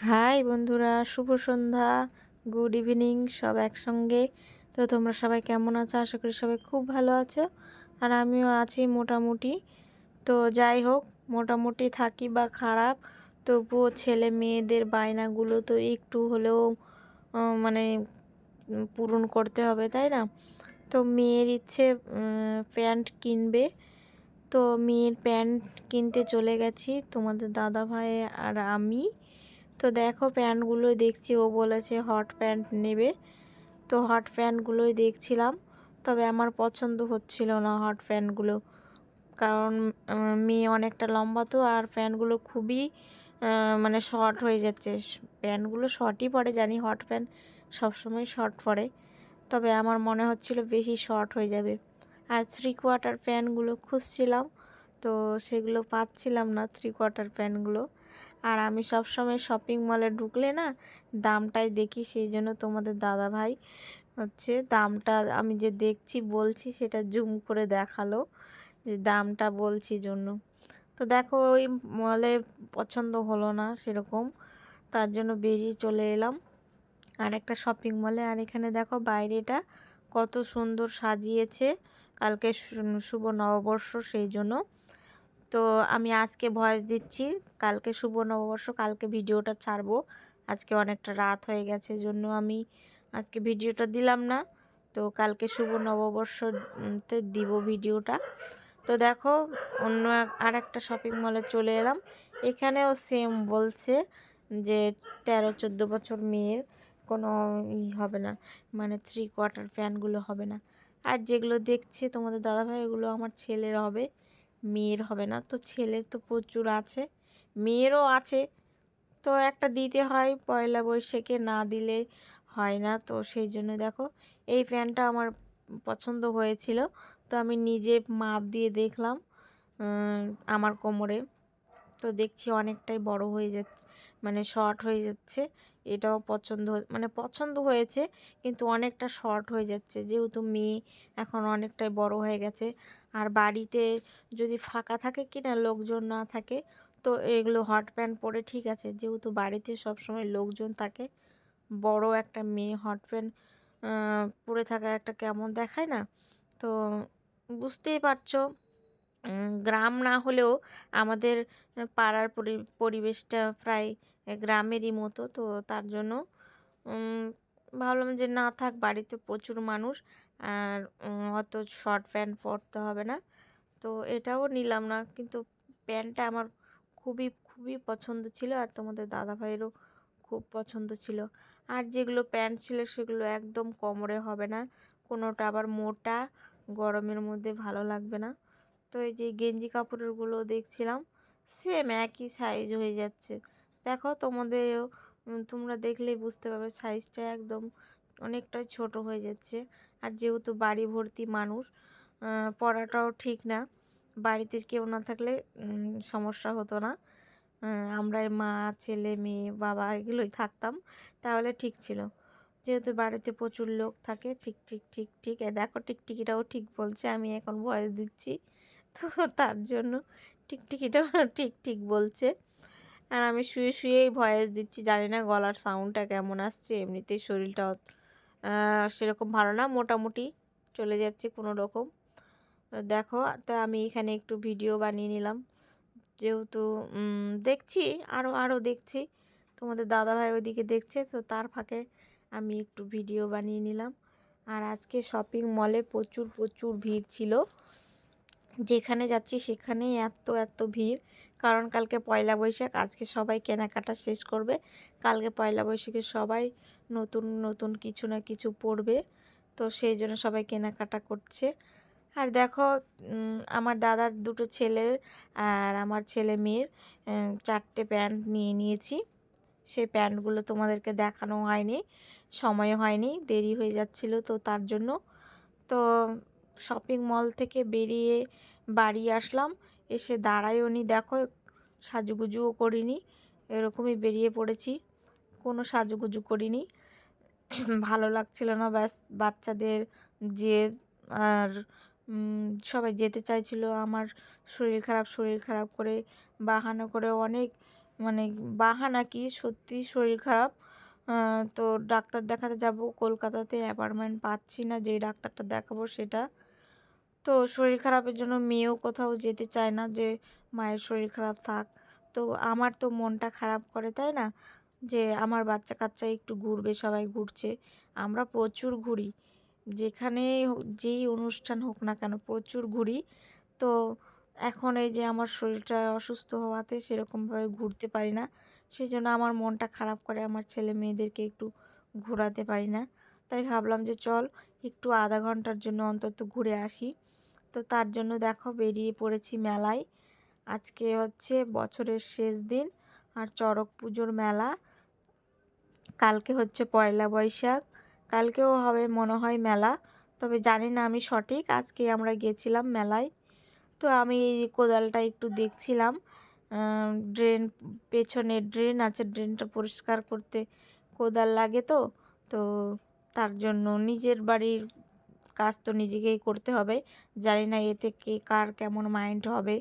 High বন্ধুরা, শুভ সন্ধ্যা, good evening, সব একসঙ্গে। তো তোমরা সবাই কেমন আছো? আশা করি সবাই খুব ভালো আছো। আর আমিও আছি মোটামুটি। তো যাই হোক, মোটামুটি থাকি বা খারাপ, তবুও ছেলে মেয়েদের বায়নাগুলো তো একটু হলেও মানে পূরণ করতে হবে, তাই না? তো মেয়ের ইচ্ছে প্যান্ট কিনবে। তো মেয়ের প্যান্ট কিনতে চলে গেছি তোমাদের দাদা ভাই আর আমি। তো দেখো প্যান্টগুলো দেখছি, ও বলেছে হট প্যান্ট নেবে। তো হট প্যান্টগুলোই দেখছিলাম, তবে আমার পছন্দ হচ্ছিল না হট প্যান্টগুলো কারণ মেয়ে অনেকটা লম্বা তো, আর প্যান্টগুলো খুবই মানে শর্ট হয়ে যাচ্ছে। প্যান্টগুলো শর্টই পরে, জানি হট প্যান্ট সবসময় শর্ট পরে। তবে আমার মনে হচ্ছিল বেশি শর্ট হয়ে যাবে। আর থ্রি কোয়ার্টার প্যান্টগুলো খুঁজছিলাম, তো সেগুলো পাচ্ছিলাম না থ্রি কোয়ার্টার প্যান্টগুলো আর আমি সব সময় শপিং মলে ঢুকলে না, দামটাই দেখি, সেই জন্য তোমাদের দাদা ভাই হচ্ছে দামটা আমি যে দেখছি, বলছি, সেটা জুম করে দেখাল, যে দামটা বলছি জন্য। তো দেখো, ওই মলে পছন্দ হলো না সেরকম, তার জন্য বেরিয়ে চলে এলাম। আর একটা শপিং মলে আর এখানে দেখো বাইরেটা কত সুন্দর সাজিয়েছে, কালকে শুভ নববর্ষ, সেই জন্য। তো আমি আজকে ভয়েস দিচ্ছি। কালকে শুভ নববর্ষ, কালকে ভিডিওটা ছাড়বো। আজকে অনেকটা রাত হয়ে গেছে, জন্য আমি আজকে ভিডিওটা দিলাম না। তো কালকে শুভ নববর্ষতে দিব ভিডিওটা। তো দেখো, অন্য আর একটা শপিং মলে চলে এলাম। এখানেও সেম বলছে যে তেরো, চোদ্দ বছর মেয়ের কোনো ই হবে না মানে থ্রি কোয়ার্টার প্যান্টগুলো হবে না। আর যেগুলো দেখছে তোমাদের দাদাভাই এগুলো আমার ছেলের হবে। মেয়ের হবে না। তো ছেলের তো প্রচুর আছে। মেয়েরও আছে। তো একটা দিতে হয়, পয়লা বৈশাখে না দিলে হয় না। তো সেই জন্য দেখো, এই প্যান্টটা আমার পছন্দ হয়েছিল। তো আমি নিজে মাপ দিয়ে দেখলাম আমার কোমরে। তো দেখছি অনেকটাই বড় হয়ে যাচ্ছে মানে শর্ট হয়ে যাচ্ছে। এটাও পছন্দ মানে পছন্দ হয়েছে, কিন্তু অনেকটা শর্ট হয়ে যাচ্ছে। যেহেতু মেয়ে, এখন অনেকটাই বড় হয়ে গেছে। আর বাড়িতে যদি ফাঁকা থাকে কি না লোকজন না থাকে, তো এগুলো হট প্যান্ট পরে ঠিক আছে। যেহেতু বাড়িতে সব সময় লোকজন থাকে, বড় একটা মেয়ে হট প্যান্ট পরে থাকা একটা কেমন দেখায় না? তো বুঝতেই পারছ গ্রাম না হলেও আমাদের পাড়ার পরি- পরিবেশটা প্রায় গ্রামেরই মতো। তো তার জন্য ভাবলাম যে না থাক, বাড়িতে প্রচুর মানুষ, আর অত শর্ট প্যান্ট পরতে হবে না। তো এটাও নিলাম না, কিন্তু প্যান্টটা আমার খুবই খুবই পছন্দ ছিল, আর তোমাদের দাদা ভাইয়েরও খুব পছন্দ ছিল। আর যেগুলো প্যান্ট ছিল, সেগুলো একদম কোমরে হবে না, কোনোটা আবার মোটা, গরমের মধ্যে ভালো লাগবে না। তো এই যে গেঞ্জি কাপড়েরগুলো দেখছিলাম সেম একই সাইজ হয়ে যাচ্ছে। দেখো তোমাদের তোমরা দেখলেই বুঝতে পারবে সাইজটা একদম অনেকটাই ছোট হয়ে যাচ্ছে। আর যেহেতু বাড়ি ভর্তি মানুষ পড়াটাও ঠিক না, বাড়িতে কেউ না থাকলে সমস্যা হতো না। আমরা মা, ছেলে, মেয়ে, বাবা এগুলোই থাকতাম, তাহলে ঠিক ছিল। যেহেতু বাড়িতে প্রচুর লোক থাকে, ঠিক ঠিক ঠিক ঠিক দেখো টিকটিকিটাও ঠিক বলছে, আমি এখন ভয়েস দিচ্ছি, তো তার জন্য টিকটিকিটাও ঠিক ঠিক বলছে। আর আমি শুয়ে শুয়েই ভয়েস দিচ্ছি, জানি না গলার সাউন্ডটা কেমন আসছে, এমনিতেই শরীরটা সেরকম ভালো না, মোটামুটি চলে যাচ্ছে কোনো রকম। দেখো, তা আমি এখানে একটু ভিডিও বানিয়ে নিলাম। যেহেতু দেখছি আরও আরও দেখছি। তোমাদের দাদাভাই ওইদিকে দেখছে, তো তার ফাঁকে আমি একটু ভিডিও বানিয়ে নিলাম। আর আজকে শপিং মলে প্রচুর প্রচুর ভিড় ছিল। যেখানে যাচ্ছি সেখানে এত এত ভিড়। কারণ কালকে পয়লা বৈশাখ, আজকে সবাই কেনাকাটা শেষ করবে। কালকে পয়লা বৈশাখে সবাই নতুন নতুন কিছু না কিছু পরবে তো সেই জন্য সবাই কেনাকাটা করছে। আর দেখো আমার দাদার দুটো ছেলের আর আমার ছেলে মেয়ের চারটে প্যান্ট নিয়ে নিয়েছি। সেই প্যান্টগুলো তোমাদেরকে দেখানো হয়নি সময় হয়নি, দেরি হয়ে যাচ্ছিল তো তার জন্য। তো শপিং মল থেকে বেরিয়ে বাড়ি আসলাম, এসে দাঁড়াইও নি দেখো সাজুগুজুও করিনি, এরকমই বেরিয়ে পড়েছি। কোনো সাজুগুজু করিনি। ভালো লাগছিল না, ব্যাস, বাচ্চাদের যে, আর সবাই যেতে চাইছিল, আমার শরীর খারাপ শরীর খারাপ করে বাহানা করে অনেক মানে বাহানা কি, সত্যি শরীর খারাপ। তো ডাক্তার দেখাতে যাব, কলকাতাতে অ্যাপার্টমেন্ট পাচ্ছি না যে ডাক্তারটা দেখাবো সেটা। তো শরীর খারাপের জন্য মেয়েও কোথাও যেতে চায় না, যে মায়ের শরীর খারাপ থাক। তো আমার তো মনটা খারাপ করে, তাই না? যে আমার বাচ্চা কাচ্চা একটু ঘুরবে, সবাই ঘুরছে। আমরা প্রচুর ঘুরি। যেখানে যেই অনুষ্ঠান হোক না কেন প্রচুর ঘুরি। তো এখন এই যে আমার শরীরটা অসুস্থ হওয়াতে সেরকমভাবে ঘুরতে পারি না। সেই জন্য আমার মনটা খারাপ করে আমার ছেলে মেয়েদেরকে একটু ঘোরাতে পারি না। তাই ভাবলাম যে চল একটু আধা ঘণ্টার জন্য অন্তত ঘুরে আসি। তো তার জন্য দেখো বেরিয়ে পড়েছি মেলায়। আজকে হচ্ছে বছরের শেষ দিন আর চড়ক পুজোর মেলা। কালকে হচ্ছে পয়লা বৈশাখ। কালকেও হবে মনে হয় মেলা, তবে জানি না আমি সঠিক। আজকে আমরা গেছিলাম মেলায়। তো আমি এই কোদালটা একটু দেখছিলাম। ড্রেন পেছনে ড্রেন আছে, ড্রেনটা পরিষ্কার করতে কোদাল লাগে তো। তো তার জন্য নিজের বাড়ির কাজ তো নিজেকেই করতে হবে। জানি না এতে কে কার কেমন মাইন্ড হবে।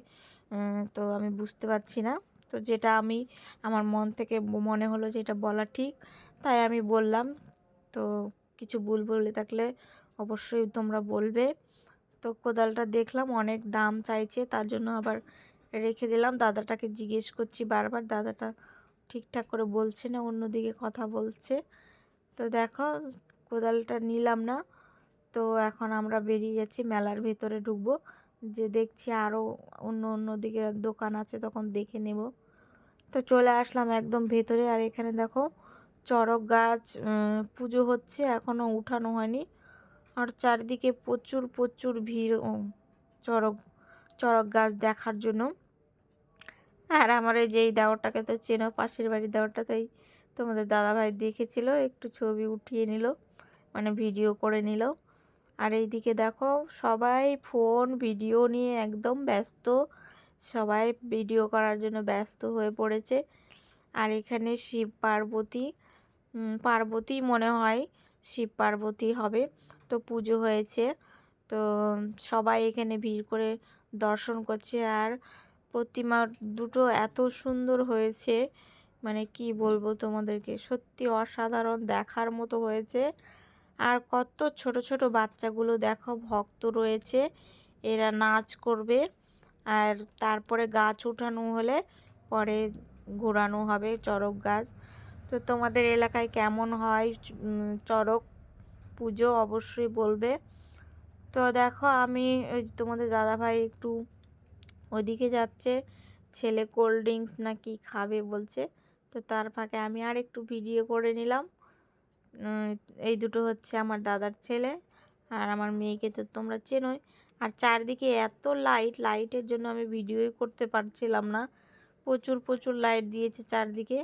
তো আমি বুঝতে পারছি না। তো যেটা আমি, আমার মন থেকে মনে হলো যে এটা বলা ঠিক, তাই আমি বললাম। তো কিছু ভুল বলে থাকলে অবশ্যই তোমরা বলবে। তো কোদালটা দেখলাম, অনেক দাম চাইছে, তার জন্য আবার রেখে দিলাম। দাদাটাকে জিজ্ঞেস করছি বারবার, দাদাটা ঠিকঠাক করে বলছে না, অন্যদিকে কথা বলছে। তো দেখো, কোদালটা নিলাম না। তো এখন আমরা বেরিয়ে যাচ্ছি, মেলার ভেতরে ঢুকবো। যে দেখছি আরও অন্য অন্য দিকে দোকান আছে, তখন দেখে নেব। তো চলে আসলাম একদম ভেতরে, আর এখানে দেখো চড়ক গাছ পুজো হচ্ছে এখনও উঠানো হয়নি। আর চারিদিকে প্রচুর প্রচুর ভিড় চড়ক চড়ক গাছ দেখার জন্য। আর আমার এই যে এই দেওয়ারটাকে তো চেনো, পাশের বাড়ির দেওয়ারটা তাই তোমাদের দাদাভাই দেখেছিল, একটু ছবি উঠিয়ে নিল মানে ভিডিও করে নিল। আর এইদিকে দেখো সবাই ফোন, ভিডিও নিয়ে একদম ব্যস্ত। সবাই ভিডিও করার জন্য ব্যস্ত হয়ে পড়েছে। আর এখানে শিব পার্বতী পার্বতী মনে হয় শিব পার্বতী হবে। তো পুজো হয়েছে। তো সবাই এখানে ভিড় করে দর্শন করছে। আর প্রতিমা দুটো এত সুন্দর হয়েছে। মানে কি বলব তোমাদেরকে? সত্যি অসাধারণ দেখার মতো হয়েছে। আর কত ছোট ছোট বাচ্চাগুলো দেখো, ভক্ত রয়েছে, এরা নাচ করবে। আর তারপরে গাছ উঠানো হলে পরে ঘোরানো হবে চড়ক গাছ। তো তোমাদের এলাকায় কেমন হয়? চড়ক পুজো অবশ্যই বলবে। তো দেখো, আমি ওই তোমাদের দাদাভাই একটু ওদিকে যাচ্ছে, ছেলে কোল্ড ড্রিঙ্কস না কি খাবে বলছে। তো তার ফাঁকে আমি আর একটু ভিডিও করে নিলাম। এই দুটো হচ্ছে আমার দাদার ছেলে আর আমার মেয়েকে তো তোমরা চেনোই। আর চারদিকে এত লাইট লাইটের জন্য আমি ভিডিওই করতে পারছিলাম না। প্রচুর প্রচুর লাইট দিয়েছে চারদিকে।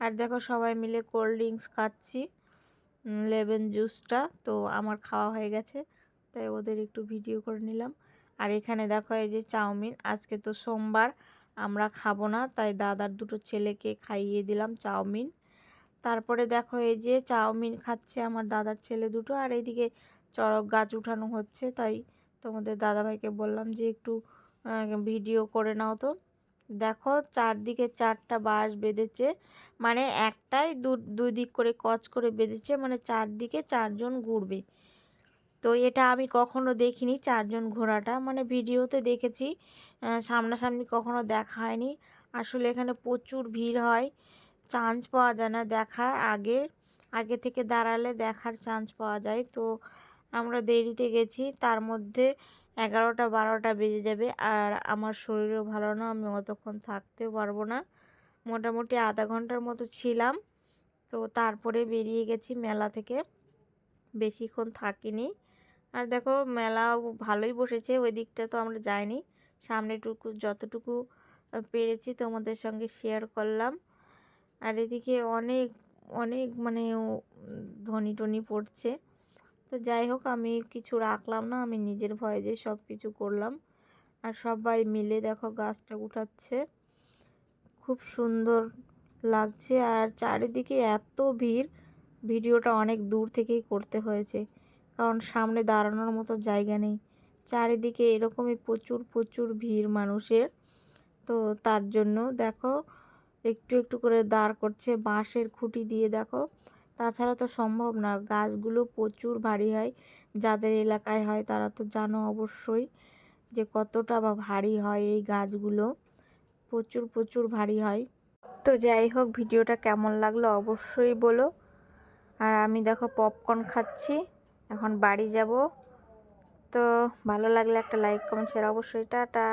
আর দেখো সবাই মিলে কোল্ড ড্রিঙ্কস খাচ্ছি লেমন জুসটা তো আমার খাওয়া হয়ে গেছে, তাই ওদের একটু ভিডিও করে নিলাম। আর এখানে দেখো এই যে চাউমিন, আজকে তো সোমবার, আমরা খাব না, তাই দাদার দুটো ছেলেকে খাইয়ে দিলাম চাউমিন। তারপরে দেখো এই যে চাউমিন খাচ্ছে আমার দাদার ছেলে দুটো, আর এইদিকে চড়ক গাছ উঠানো হচ্ছে। তাই তোমাদের দাদাভাইকে বললাম যে একটু ভিডিও করে নাও তো। দেখো চারদিকে চারটা বাঁশ বেঁধেছে মানে একটাই দুই দিক করে কচ করে বেঁধেছে মানে চারদিকে চারজন ঘুরবে। তো এটা আমি কখনো দেখিনি চারজন ঘোড়াটা মানে ভিডিওতে দেখেছি সামনাসামনি কখনো দেখা হয়নি। আসলে এখানে প্রচুর ভিড় হয় চান্স পাওয়া যায় না দেখার আগে আগে থেকে দাঁড়ালে দেখার চান্স পাওয়া যায়। তো আমরা দেরিতে গেছি, তার মধ্যে এগারোটা বারোটা বেজে যাবে আর আমার শরীরও ভালো না, আমি অতক্ষণ থাকতেও পারব না। মোটামুটি আধা ঘণ্টার মতো ছিলাম, তো তারপরে বেরিয়ে গেছি মেলা থেকে। বেশিক্ষণ থাকিনি। আর দেখো মেলা ভালোই বসেছে, ওই দিকটা তো আমরা যাইনি। সামনেটুকু, যতটুকু পেরেছি তোমাদের সঙ্গে শেয়ার করলাম। আর এদিকে অনেক অনেক মানে ধ্বনি টনি পড়ছে। তো যাই হোক, আমি কিছু রাখলাম না, আমি নিজের ভয়ে যে সব কিছু করলাম। আর সবাই মিলে দেখো গাছটা উঠাচ্ছে খুব সুন্দর লাগছে। আর চারিদিকে এত ভিড়, ভিডিওটা অনেক দূর থেকেই করতে হয়েছে। কারণ সামনে দাঁড়ানোর মতো জায়গা নেই। চারিদিকে এরকমই প্রচুর প্রচুর ভিড় মানুষের। তো তার জন্য দেখো একটু একটু করে দাঁড় করছে বাঁশের খুঁটি দিয়ে, দেখো। তাছাড়া তো সম্ভব না, গাছগুলো প্রচুর ভারী হয়, যাদের এলাকায় হয় তারা তো জানো অবশ্যই যে কতটা বা ভারী হয় এই গাছগুলো, প্রচুর প্রচুর ভারী হয়। তো যাই হোক, ভিডিওটা কেমন লাগল অবশ্যই বলো। আর আমি দেখো পপকর্ন খাচ্ছি, এখন বাড়ি যাব। তো ভালো লাগলে একটা লাইক, কমেন্ট, শেয়ার, অবশ্যই, টাটা।